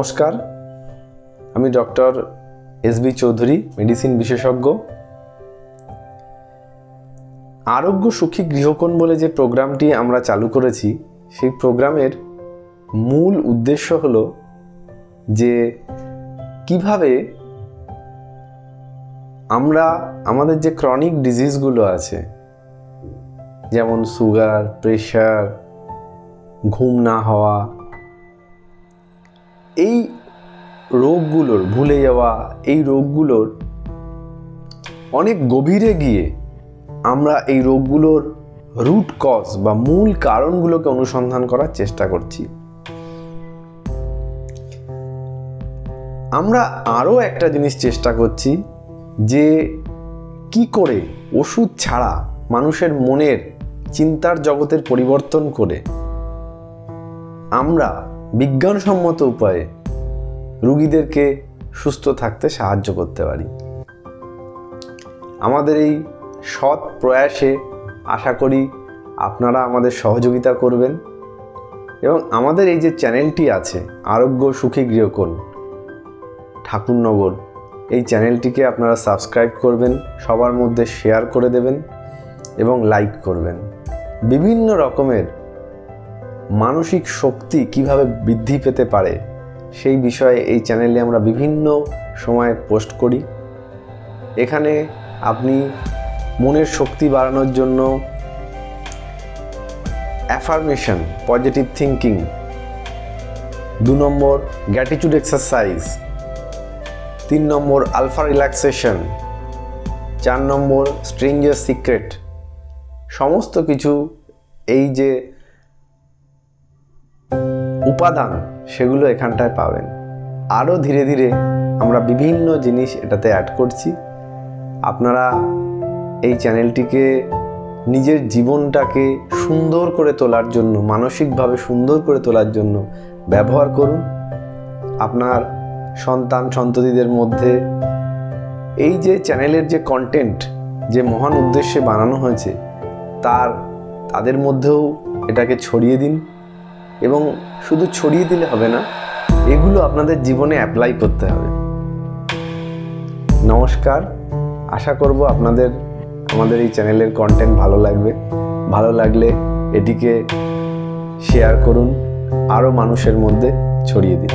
নমস্কার। আমি doctor S B Chowdhury, medicine বিশেষজ্ঞ। আরোগ্য সুখী গৃহকোণ বলে যে প্রোগ্রামটি আমরা চালু করেছি, সেই প্রোগ্রামের মূল উদ্দেশ্য হলো যে কীভাবে আমরা আমাদের যে ক্রনিক ডিজিজগুলো আছে, যেমন সুগার প্রেশার ঘুম না হওয়া এই রোগগুলোর ভুলে যাওয়া, এই রোগগুলোর অনেক গভীরে গিয়ে আমরা এই রোগগুলোর রুট কজ বা মূল কারণগুলোকে অনুসন্ধান করার চেষ্টা করছি। আমরা আরও একটা জিনিস চেষ্টা করছি যে কি করে ওষুধ ছাড়া মানুষের মনের চিন্তার জগতের পরিবর্তন করে আমরা বিজ্ঞানসম্মত উপায়ে রুগীদেরকে সুস্থ থাকতে সাহায্য করতে পারি। আমাদের এই সৎ প্রয়াসে আশা করি আপনারা আমাদের সহযোগিতা করবেন এবং আমাদের এই যে চ্যানেলটি আছে, আরোগ্য সুখী গৃহকোণ, ঠাকুরনগর, এই চ্যানেলটিকে আপনারা সাবস্ক্রাইব করবেন, সবার মধ্যে শেয়ার করে দেবেন এবং লাইক করবেন। বিভিন্ন রকমের মানসিক শক্তি কীভাবে বৃদ্ধি পেতে পারে, সেই বিষয়ে এই চ্যানেলে আমরা বিভিন্ন সময় পোস্ট করি। এখানে আপনি মনের শক্তি বাড়ানোর জন্য অ্যাফার্মেশন, পজিটিভ থিঙ্কিং দু নম্বর গ্র্যাটিটিউড এক্সারসাইজ তিন নম্বর আলফা রিল্যাক্সেশন চার নম্বর স্ট্রিঞ্জার সিক্রেট সমস্ত কিছু এই যে উপাদান সেগুলো এখানটায় পাবেন। আরও ধীরে ধীরে আমরা বিভিন্ন জিনিস এটাতে অ্যাড করছি। আপনারা এই চ্যানেলটিকে নিজের জীবনটাকে সুন্দর করে তোলার জন্য, মানসিকভাবে সুন্দর করে তোলার জন্য ব্যবহার করুন। আপনার সন্তান, সন্ততিদের মধ্যে এই যে চ্যানেলের যে কন্টেন্ট যে মহান উদ্দেশ্যে বানানো হয়েছে, তার, তাদের মধ্যেও এটাকে ছড়িয়ে দিন। এবং শুধু ছড়িয়ে দিলে হবে না, এগুলো আপনাদের জীবনে অ্যাপ্লাই করতে হবে। নমস্কার, আশা করব আপনাদের, আমাদের এই চ্যানেলের কন্টেন্ট ভালো লাগবে। ভালো লাগলে এটিকে শেয়ার করুন আরও মানুষের মধ্যে ছড়িয়ে দিন।